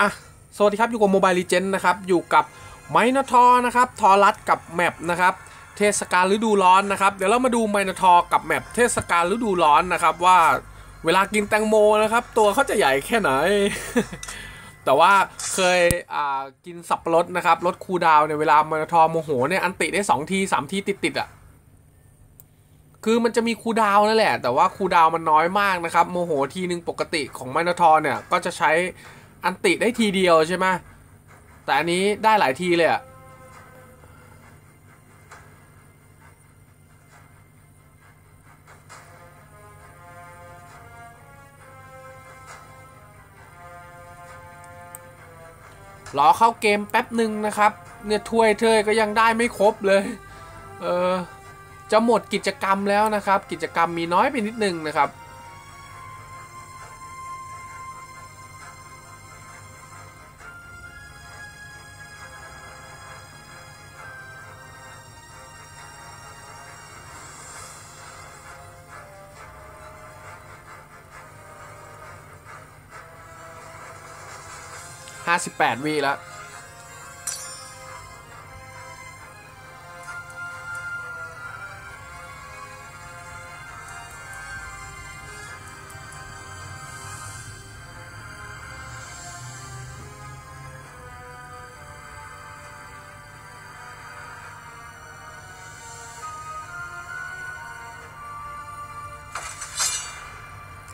อะสวัสดีครับ อยู่กับโมบายลีเจนนะครับ อยู่กับไมโนทอนะครับ ทอรัสกับแมปนะครับ เทศกาลฤดูร้อนนะครับ เดี๋ยวเรามาดูไมโนทอกับแมปเทศกาลฤดูร้อนนะครับ ว่าเวลากินแตงโมนะครับ ตัวเขาจะใหญ่แค่ไหน แต่ว่าเคยกินสับปะรดนะครับลดคูดาวในเวลาไมโนทอโมโหเนี่ยอันติได้สองทีสามทีติดติดๆอะคือมันจะมีคูดาวนั่นแหละ แต่ว่าคูดาวมันน้อยมากนะครับ โมโหทีหนึ่งปกติของไมโนทอร์เนี่ยก็จะใช้ อันติได้ทีเดียวใช่ไหมแต่อันนี้ได้หลายทีเลยอะรอเข้าเกมแป๊บหนึ่งนะครับ เนี่ยถ้วยเธอก็ยังได้ไม่ครบเลย เออจะหมดกิจกรรมแล้วนะครับ กิจกรรมมีน้อยไปนิดนึงนะครับ ห้าสิบแปดวิแล้ว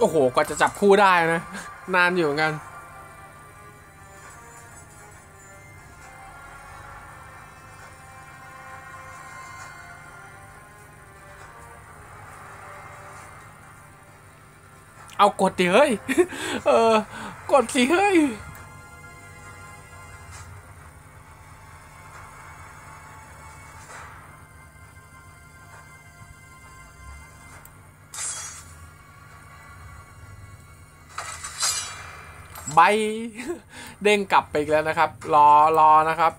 โอ้โห กว่าจะจับคู่ได้นะ นานอยู่เหมือนกัน เอากดดิเฮ้ย เออ กดสิเฮ้ย ใบ เด้งกลับไปอีกแล้วนะครับ รอรอนะครับ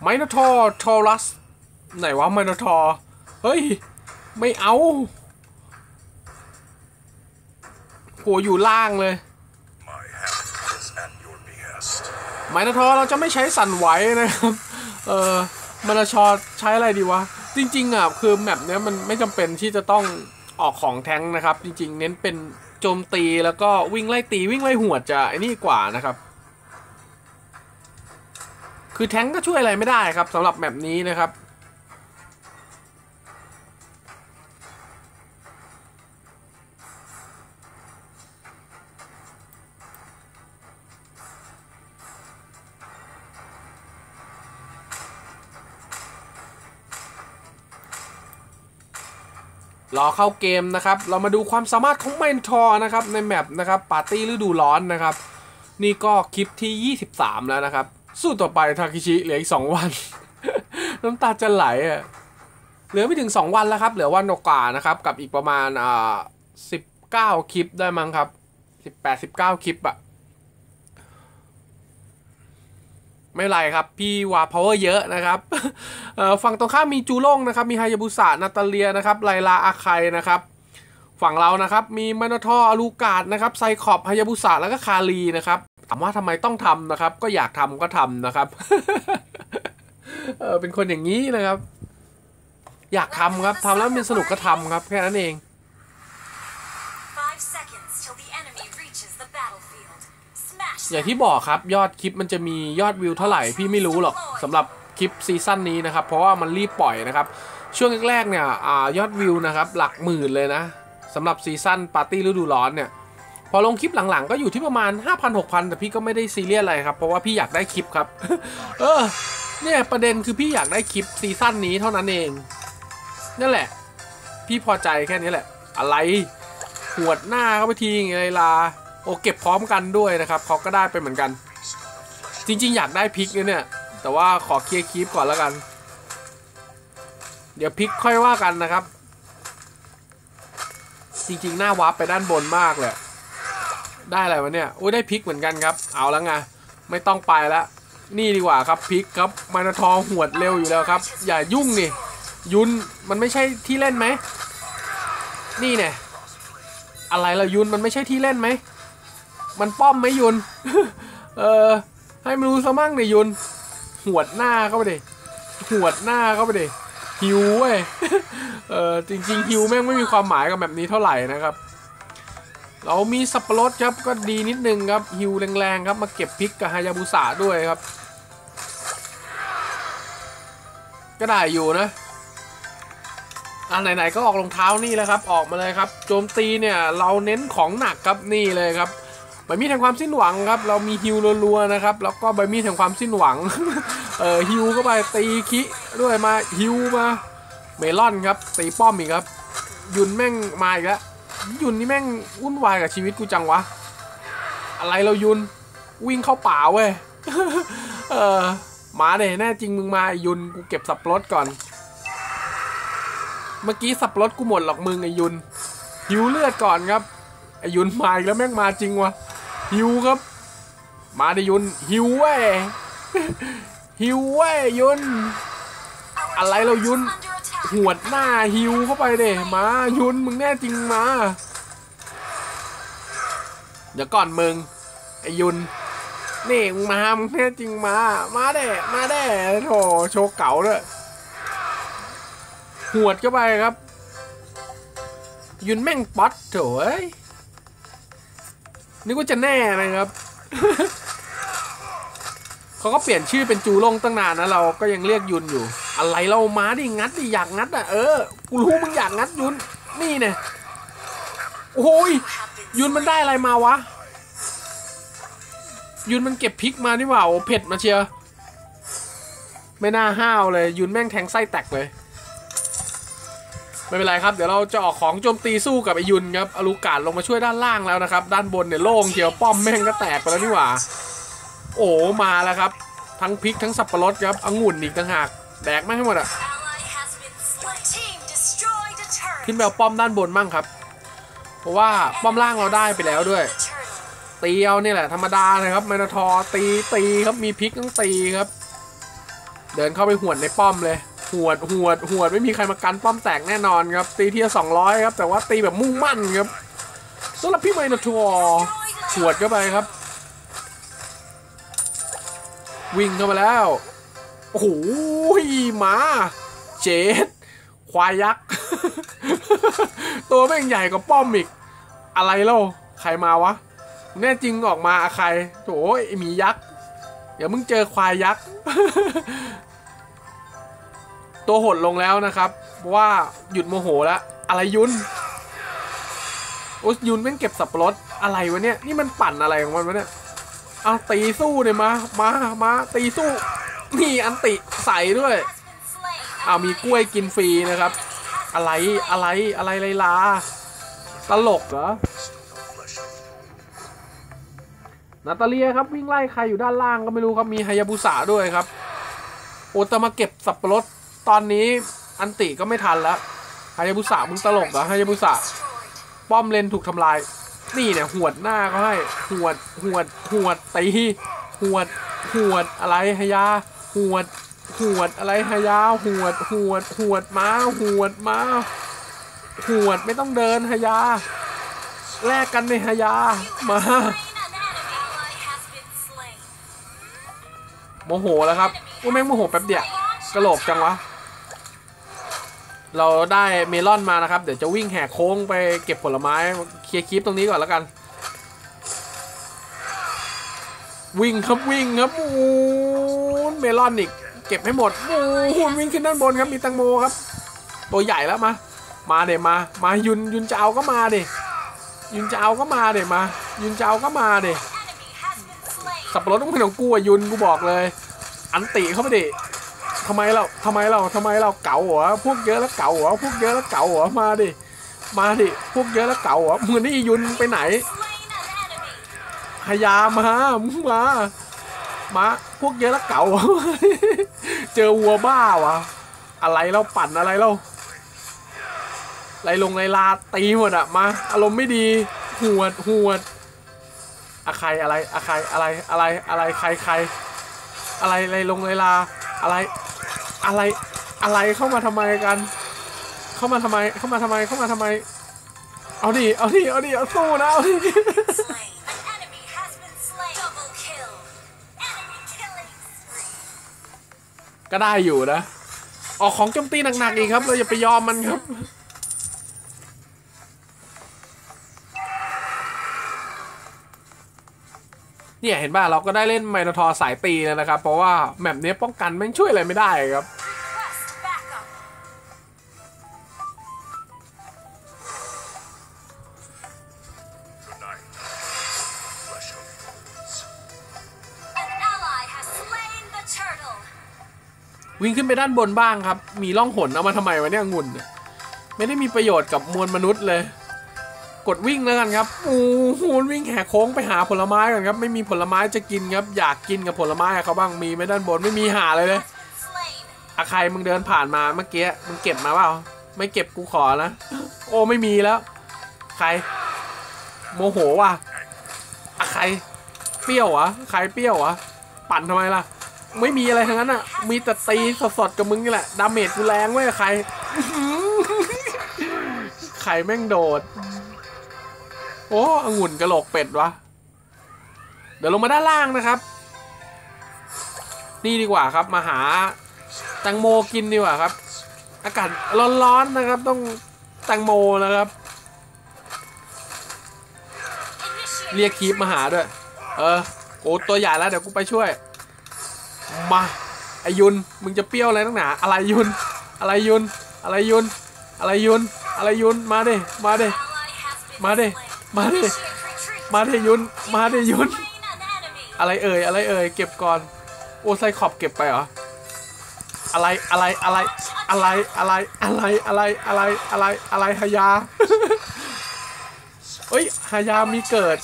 ไมโนทอร์ทอรัสไหนวะไมโนทอร์เฮ้ย ไม่เอา โหอยู่ล่างเลย My habit is at your behest. ไมโนทอร์เราจะไม่ใช้สั่นไหวนะครับ เออมานาชอใช้อะไรดีวะ จริง ๆอะคือแมปเนี้ยมันไม่จำเป็นที่จะต้องออกของแท้งนะครับ จริง ๆ เน้นเป็นโจมตีแล้วก็วิ่งไล่ตีวิ่งไล่หวดจะไอ้นี่กว่านะครับ คือแท้งก็ช่วยอะไรไม่ได้ครับสำหรับแมปนี้นะครับ รอเข้าเกมนะครับ เรามาดูความสามารถของเมนทอร์นะครับ ในแมปนะครับปาร์ตี้ฤดูร้อนนะครับ นี่ก็คลิปที่ 23 แล้วนะครับ สู้ต่อไปทาคิชิเหลืออีก 2 วัน น้ำตาจะไหลอะเหลือไม่ถึง 2 วันแล้วครับ เหลือวันกว่านะครับ กับอีกประมาณอ่า19 คลิปได้มั้งครับ 18 19 คลิปอะ ไม่ไรครับ พี่วาพาวเวอร์เยอะนะครับฝั่งตรงข้ามมีจูโล่งนะครับ มีไฮยาบุสะนาตาเลียนะครับไลลาอาไคนะครับ ฝั่งเรานะครับ มีมานทออลูกาดนะครับไซคอบไฮยาบุสะแล้วก็คารีนะครับถามว่าทำไมต้องทำนะครับ ก็อยากทำก็ทำนะครับเออเป็นคนอย่างนี้นะครับ อยากทำครับทำแล้วมันสนุกก็ทำครับ แค่นั้นเอง อย่างที่บอกครับยอดคลิปมันจะมียอดวิวเท่าไหร่พี่ไม่รู้หรอกสำหรับคลิปซีซั่นนี้นะครับ เพราะว่ามันรีบปล่อยนะครับ ช่วงแรกๆเนี่ยอยอดวิวนะครับหลักหมื่นเลยนะสำหรับซีซั่นปาร์ตี้ฤดูร้อนเนี่ยพอลงคลิปหลังๆ ก็อยู่ที่ประมาณ 5,000 6,000 แต่พี่ก็ไม่ได้ซีเรียสอะไรครับ เพราะว่าพี่อยากได้คลิปครับ เออ เนี่ยประเด็นคือพี่อยากได้คลิปซีซั่นนี้เท่านั้นเอง นั่นแหละ พี่พอใจแค่นี้แหละ อะไร หวดหน้าเข้าไปทีไงลา โอเก็บพร้อมกันด้วยนะครับเขาก็ได้ไปเหมือนกัน จริง ๆ อยากได้พิกเนี่ย แต่ว่าขอเคลียร์คลิปก่อนแล้วกัน เดี๋ยวพิกค่อยว่ากันนะครับ จริง ๆ หน้าวาร์ปไปด้านบนมากเลยได้อะไรวะเนี่ยโอ้ยได้พิกเหมือนกันครับ เอาแล้วไงไม่ต้องไปแล้วนี่ดีกว่าครับพิกครับมานาทองหวดเร็วอยู่แล้วครับ อย่ายุ่งนี่ยุนมันไม่ใช่ที่เล่นไหมนี่เนี่ยอะไรละยุนมันไม่ใช่ที่เล่นไหม มันป้อมไหมยุน เออ ให้มันรู้ซะมั่งเลยยุน หวดหน้าเข้าไปดิหวดหน้าเข้าไปดิฮิวเว้ย เออจริงๆฮิวแม่งไม่มีความหมายกับแบบนี้เท่าไหร่นะครับ เรามีสับปะรดครับก็ดีนิดนึงครับฮิวแรงๆครับมาเก็บพริกกับฮายาบุสะด้วยครับ ก็ได้อยู่นะอะไหนๆก็ออกรองเท้านี่แหล้วครับ ออกมาเลยครับ โจมตีเนี่ย เราเน้นของหนักครับนี่เลยครับ ใบมีดแห่งความสิ้นหวังครับ เรามีฮิวรัวๆนะครับ แล้วก็ใบมีดแห่งความสิ้นหวัง เออฮิวเข้าไปตีคิด้วยมาฮิวมาเมลอนครับ ตีป้อมอีกครับ ยุนแม่งมาอีกแล้วยุนนี่แม่งวุ่นวายกับชีวิตกูจังวะ อะไรเรายุนวิ่งเข้าป่าเว้ยเออมาเดแน่จริงมึงมายุนกูเก็บสับปะรดก่อน เมื่อกี้สับปะรดกูหมดหรอกมึงไอยุนหิวเลือดก่อนครับไอยุนมาอีกแล้วแม่งมาจริงวะ หิวครับ มาดิยุนหิวเว้ยหิวเว้ยยุน อะไรเรายุนหวดหน้าหิวเข้าไปเด้มายุนมึงแน่จริงมาเดี๋ยวก่อนมึงไอยุนนี่มึงมามึงแน่จริงมา มาเด้มาเด้โถโชว์เก่าด้วยหวดเข้าไปครับ ยุนแม่งป๊อตโถเอ้ย นึกว่าจะแน่นะครับ เขาก็เปลี่ยนชื่อเป็นจูลงตั้งนานนะเราก็ยังเรียกยุนอยู่ อะไรเรามาดิงัดดิอยากงัดอะเออกูรู้มึงอยากงัดยุนนี่เนี่ยโอ้ยยุนมันได้อะไรมาวะ ยุนมันเก็บพริกมานี่หว่าโอ้เผ็ดมาเชียไม่น่าห้าวเลย ยุนแม่งแทงไส้แตกเลย ไม่เป็นไรครับ เดี๋ยวเราจะออกของโจมตีสู้กับไอยุนครับอลูกาดลงมาช่วยด้านล่างแล้วนะครับ ด้านบนเนี่ยโล่งเชียวป้อมแม่งก็แตกไปแล้วนี่หว่า โอ้มาแล้วครับ ทั้งพริกทั้งสับปะรดครับองุ่นอีกต่างหากแดกไม่ให้หมดอะขึ้นไปเอาป้อมด้านบนมั่งครับ เพราะว่าป้อมล่างเราได้ไปแล้วด้วย ตีเอานี่แหละธรรมดาเลยครับไมนาทอตีตีครับมีพริกต้องตีครับ เดินเข้าไปหวดในป้อมเลย หวดหวดหวดไม่มีใครมากันป้อมแตกแน่นอนครับ ตีทีละสองร้อยครับ แต่ว่าตีแบบมุ่งมั่นครับสำหรับพี่ไมนาทอร์หวดเข้าไปครับ วิ่งเข้ามาแล้วโอ้โหหมาเจดควายยักษ์ ตัวแม่งใหญ่กว่าป้อมอีก อะไรเล่าใครมาวะ แน่จริงออกมาใครโถไอหมียักษ์ เดี๋ยวมึงเจอควายยักษ์ ตัวหดลงแล้วนะครับเพราะว่าหยุดโมโหแล้ว อะไรยุนโอ้ยยุนแม่งเก็บสับปะรดอะไรวะเนี่ย นี่มันปั่นอะไรของมันวะเนี่ยเอาตีสู้เนี่ยมามามาตีสู้นี่อันติใส่ด้วย Has been slain. อ้ามีกล้วยกินฟรีนะครับ อะไรอะไรอะไรไรลาตลกเหรอนาตาเลียครับวิ่งไล่ใครอยู่ด้านล่างก็ไม่รู้ครับมีฮายาบุสะด้วยครับ โอแต่มาเก็บสับปะรด ตอนนี้อันติก็ไม่ทันแล้วฮายาบุสะมึงตลกเหรอฮายาบุสะป้อมเลนถูกทำลาย นี่เนี่ยหวดหน้าเขาให้หวดหวดหวดตีหวดหวดอะไรฮายาหวดหวดอะไรฮายาหวดหวดหวดมาหวดมาหวดไม่ต้องเดินฮายาแลกกันในฮายามาโมโหแล้วครับว่าแม่งโมโหแป๊บเดียวกระโหลกจังวะ เราได้เมลอนมานะครับ เดี๋ยวจะวิ่งแหกโค้งไปเก็บผลไม้เคลียร์คลิปตรงนี้ก่อนแล้วกัน วิ่งครับวิ่งครับมูนเมลอนอีกเก็บให้หมดมูนวิ่งขึ้นด้านบนครับมีตังโมครับ ตัวใหญ่แล้วมา มาเดี๋ยวมา มายุนยุนจะเอาก็มาเดี๋ยยุนจะเอาก็มาเดี๋ยมา ยุนจะเอาก็มาเดี๋ยสับปะรดต้องเป็นของกูอะยุนกูบอกเลย อันติเข้าไปดิ ทำไมเราทำไมเราทำไมเราเก๋าหัวพวกเยอะแล้วเก๋าหัวพวกเยอะแล้วเก๋าหัวมาดิมาดิพวกเยอะแล้วเก๋าหัวมือนี่ยุนไปไหนพยามามึงมามาพวกเยอะแล้วเก๋าหัวเจอวัวบ้าวะอะไรเราปั่นอะไรเราไรลงไรลาตีหมดอะมา อารมณ์ไม่ดีหวดหวดอะใครอะไรอะใครอะไรอะไรอะไรใครใครอะไรไรลงไรลาอะไร อะไรอะไรเข้ามาทำไมกัน เข้ามาทำไม เข้ามาทำไม เข้ามาทำไม เอาดิ เอาดิ เอาดิ เอาสู้นะ เอาดิก็ได้อยู่นะ ออกของโจมตีหนักๆอีกครับ เราอย่าไปยอมมันครับ เนี่ยเห็นป่ะเราก็ได้เล่นไมโนทอร์สายตีแล้วนะครับ เพราะว่าแมปนี้ป้องกันแม่ช่วยอะไรไม่ได้ครับวิ่งขึ้นไปด้านบนบ้างครับ มีล่องหนเอามาทำไมวะเนี่ยงุ่นไม่ได้มีประโยชน์กับมวลมนุษย์เลย กดวิ่งแล้วกันครับโอ้โหวิ่งแหกโค้งไปหาผลไม้ก่อนครับ ไม่มีผลไม้จะกินครับ อยากกินกับผลไม้เขาบ้าง มีไหมด้านบน ไม่มีหาเลยเลยอะใครมึงเดินผ่านมาเมื่อกี้ มึงเก็บมาเปล่า ไม่เก็บกูขอนะ โอ้ไม่มีแล้ว ใคร โมโหว่ะอะใคร เปรี้ยววะใครเปรี้ยววะปั่นทำไมล่ะ ไม่มีอะไรทั้งนั้นอะ มีแต่ตีสดๆกับมึงนี่แหละ ดาเมจกูแรงเว้ยใคร ใครแม่งโดด โอ้องุ่นกระโหลกเป็ดวะ เดี๋ยวลงมาด้านล่างนะครับ นี่ดีกว่าครับ มาหาแตงโมกินดีกว่าครับ อากาศร้อนๆนะครับ ต้องแตงโมนะครับ เรียกคีปมาหาด้วย เออโอ้ตัวใหญ่แล้วเดี๋ยวกูไปช่วย มาไอยุนมึงจะเปรี้ยวอะไรตั้งหนาอะไรยุน อะไรยุน อะไรยุน อะไรยุน อะไรยุน มาดิ มาดิ มาดิ มาดิมาดิยุนมาดิยุนอะไรเอ่ยอะไรเอ่ยเก็บก่อนโอ้ไซขอบเก็บไปเหรออะไรอะไรอะไรอะไรอะไรอะไรอะไรอะไรอะไรอะไรฮายาเอ้ยฮายามีเกิด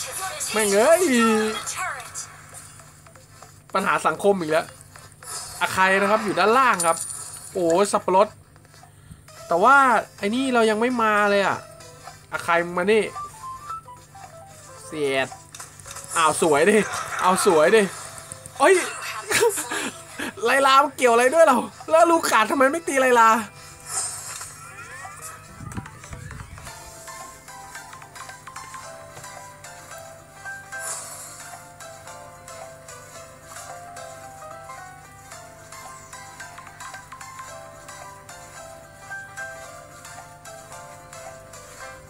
แม่งเอ้ยปัญหาสังคมอีกแล้วอาใครนะครับอยู่ด้านล่างครับ โอ้สับปะรดแต่ว่าไอ้นี่เรายังไม่มาเลยอะอาใครมึงมานี่ เสียดอ้าวสวยดิเอาสวยดิเอ้ยไลลามเกี่ยวอะไรด้วยเรา แล้วลูกขาดทำไมไม่ตีไลลา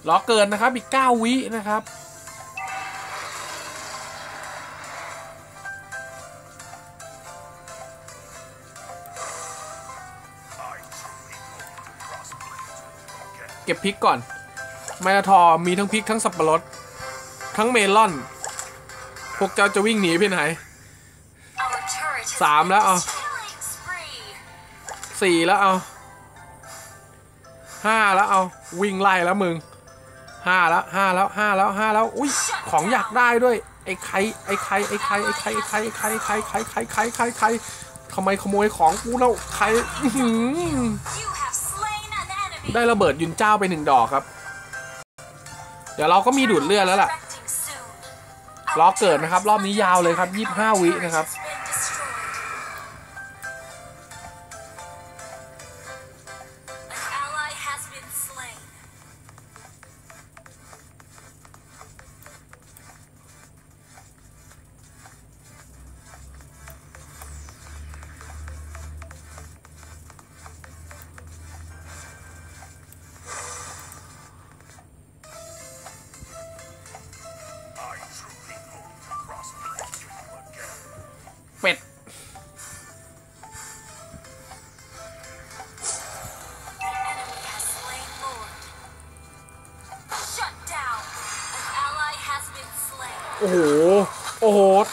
ล้อเกินนะครับ อีก 9 วินะครับ ก็บพริกก่อนไมนาทอมีทั้งพริกทั้งสับปะรด ทั้งเมลอน พวกเจ้าจะวิ่งหนีไปไหนสามแล้วเอาสี่แล้วเอาห้าแล้วเอาวิ่งไล่แล้วมึงห้าแล้วห้าแล้วห้าแล้วห้าแล้วอุ้ยของอยากได้ด้วยไอ้ไข่ไอ้ไข่ไอ้ไข่ไอ้ไข่ไอ้ไข่ไอ้ไข่ไข่ไข่ไข่ไข่ไข่ไข่ทำไมขโมยของกูแล้วไข่ ได้ระเบิดยุนเจ้าไปหนึ่งดอกครับ เดี๋ยวเราก็มีดูดเลือดแล้วล่ะล้อเกิดนะครับ รอบนี้ยาวเลยครับ 25 วินะครับ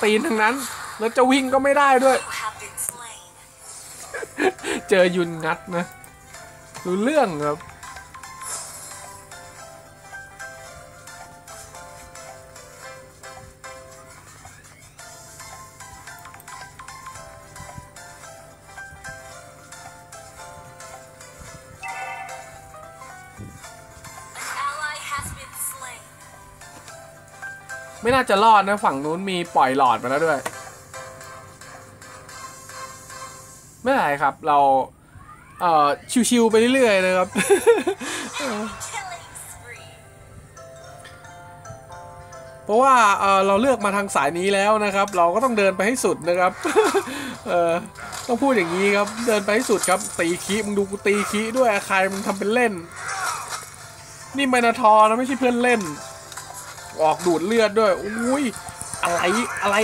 ตีนทั้งนั้น แล้วจะวิ่งก็ไม่ได้ด้วย เจอยุนงัดนะ รู้เรื่องครับ ไม่น่าจะรอดนะฝั่งนู้นมีปล่อยหลอดมาแล้วด้วย ไม่เป็นไรครับ เรา เอ่อ ชิวๆไปเรื่อยๆนะครับ เพราะว่าเอ่อเราเลือกมาทางสายนี้แล้วนะครับ เราก็ต้องเดินไปให้สุดนะครับ เออต้องพูดอย่างนี้ครับ เดินไปให้สุดครับ ตีคีมึงดูกูตีคีด้วยอาคายมึงทำเป็นเล่น นี่ไมนาทอนะไม่ใช่เพื่อนเล่น ออกดูดเลือดด้วยอุ้ยอะไรอะไร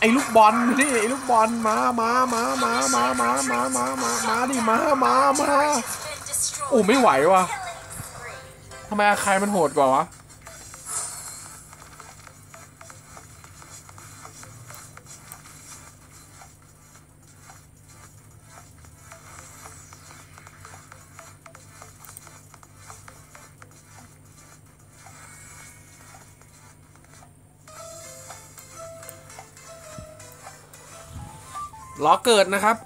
ไอ้ลูกบอลนี่ไอ้ลูกบอลมามามามามามามามามามาดิมามามาโอ้ไม่ไหววะทำไมอาคายมันโหดกว่าวะ ล้อเกิดนะครับ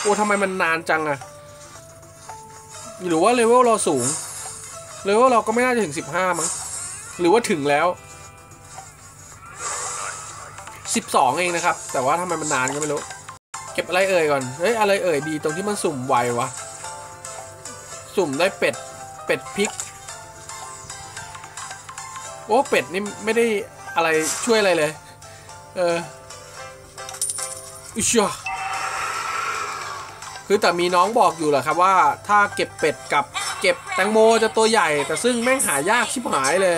โอ้ทำไมมันนานจังอะหรือว่าเลเวลเราสูง เลเวลเราก็ไม่น่าจะถึง 15 มั้ง หรือว่าถึงแล้ว 12 เองนะครับ แต่ว่าทำไมมันนานก็ไม่รู้ เก็บอะไรเอ่ยก่อน เฮ้ย อะไรเอ่ยดีตรงที่มันสุ่มไววะ สุ่มได้เป็ด เป็ดพริก โอ้ เป็ดนี่ไม่ได้อะไรช่วยอะไรเลย เออ อิชาคือแต่มีน้องบอกอยู่แหละครับว่า ถ้าเก็บเป็ดกับเก็บแตงโมจะตัวใหญ่ แต่ซึ่งแม่งหายากชิบหายเลย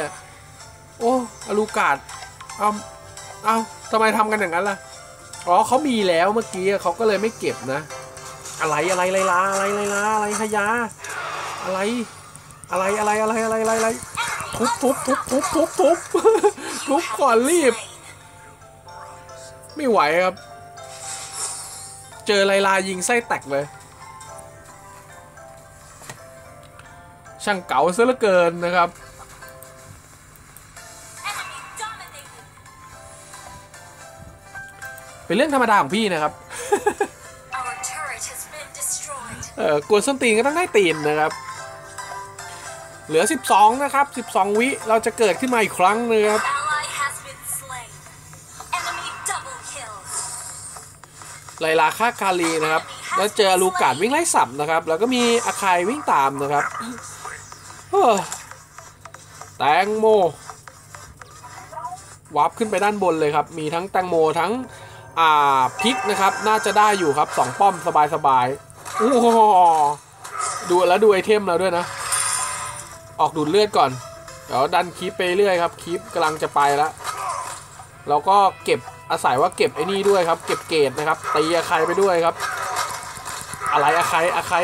โอ้อลูกาดเอาเอาทำไมทำกันอย่างนั้นล่ะอ๋อเขามีแล้วเมื่อกี้เขาก็เลยไม่เก็บนะ อะไรอะไรไรลาอะไรไรลาอะไรขยาอะไร อะไรอะไรอะไรอะไรอะไรอะไรทุบทุบทุบทุบทุบทุบทุบก่อนรีบ ไม่ไหวครับ เจอไลลายิงไส้แตกเลย ช่างเก๋าซะเหลือเกินนะครับเป็นเรื่องธรรมดาของพี่นะครับ เออกวนส้นตีนก็ต้องได้ตีนนะครับ เหลือ 12 นะครับ 12 วิ เราจะเกิดขึ้นมาอีกครั้งนึงครับ ไลลาฆ่าคาลีนะครับ แล้วเจอลูกาดวิ่งไล่สับนะครับ แล้วก็มีอาคายวิ่งตามนะครับแตงโมวับขึ้นไปด้านบนเลยครับ มีทั้งแตงโมทั้งอ่าพิกนะครับ น่าจะได้อยู่ครับสองป้อมสบายๆโอ้โหดูแล้วดูไอเทมเราด้วยนะ ออกดูดเลือดก่อน เดี๋ยวดันคีปไปเรื่อยครับคีปกำลังจะไปแล้ว แล้วก็เก็บอาศัยว่าเก็บไอ้นี่ด้วยครับ เก็บเกรดนะครับตีอาใครไปด้วยครับ อะไรอาใครอาใคร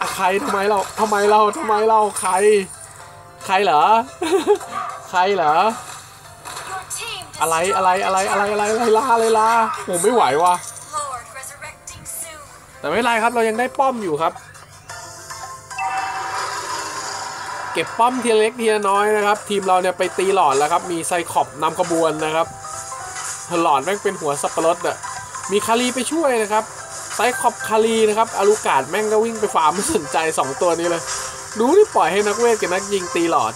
อาใครทำไมเราทำไมเราทำไมเราใคร ใครเหรอ ใครเหรอ อะไรอะไรอะไรอะไรอะไรอะไรลาอะไรลาผมไม่ไหวว่ะแต่ไม่ไรครับเรายังได้ป้อมอยู่ครับ เก็บป้อมทีละเล็กทีละน้อยนะครับ ทีมเราเนี่ยไปตีหลอดแล้วครับ มีไซคอบนำขบวนนะครับ หลอดแม่งเป็นหัวสับปะรดอะมีคารีไปช่วยนะครับไซคอบคารีนะครับอารูกาดแม่งก็วิ่งไปฟาร์มไม่สนใจ 2 ตัวนี้เลย ดูที่ปล่อยให้นักเวทกับนักยิงตีหลอด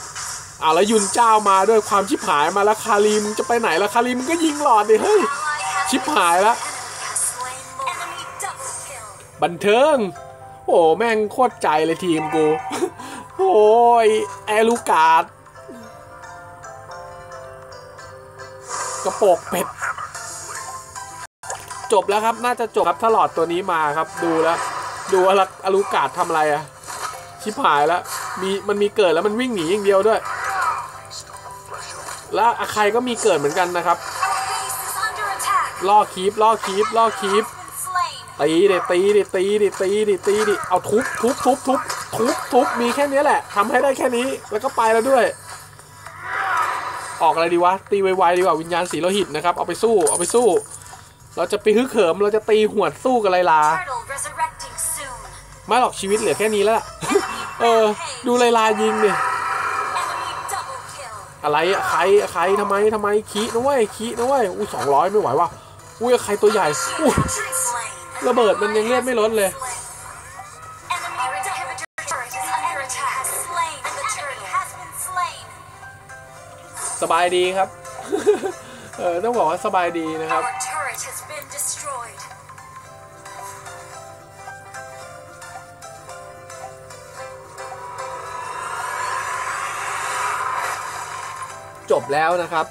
อ่าแล้วยุนเจ้ามาด้วยความชิบหายมาแล้วคารีมึงจะไปไหนละคารีมึงก็ยิงหลอดดิเฮ้ยชิบหายละบันเทิง โอ้แม่งโคตรใจเลยทีมกู โอ้ยแอลูกาดกระโปกเป็ด จบแล้วครับ น่าจะจบครับถ้าหลอดตัวนี้มาครับ ดูแล้ว ดูว่าอลูกาดทำอะไรอะชิบหายแล้ว มีมันมีเกิดแล้วมันวิ่งหนีอย่างเดียวด้วย แล้วอาใครก็มีเกิดเหมือนกันนะครับ ล่อคีปล่อคีปล่อคีปตีดิตีดิตีดิตีดิตีดิเอาทุบทุบทุบทุบทุบทุบมีแค่นี้แหละทำให้ได้แค่นี้แล้วก็ไปแล้วด้วย ออกอะไรดีวะตีไวๆดีกว่าวิญญาณสีโลหิตนะครับ เอาไปสู้เอาไปสู้ เราจะไปฮึกเหิมเราจะตีหวดสู้กับไลลา Turtle resurrecting soon. ไม่หรอกชีวิตเหลือแค่นี้แล้วล่ะเออ ดูไลลายิงดิ Enemy double kill. อะไรอะใครอะใครทำไมทำไมคีนะเว้ยคีนะเว้ยอุ้ยสองร้อยไม่ไหวว่ะอุ้ยใครตัวใหญ่อุ้ย Slain. ระเบิดมันยังเลือดไม่ลดเลย Enemy inhibitor turret is under attack. Slain. And the turret has been slain. สบายดีครับ เออต้องบอกว่าสบายดีนะครับ จบแล้วนะครับ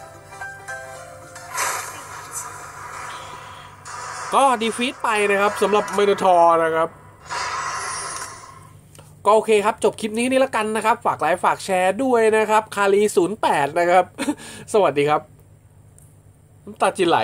ก็ดีฟีดไปนะครับสำหรับเมนทอนะครับก็โอเคครับ จบคลิปนี้นี่ละกันนะครับ ฝากไลค์ฝากแชร์ด้วยนะครับ คารี08 นะครับ สวัสดีครับ น้ำตาจิไหล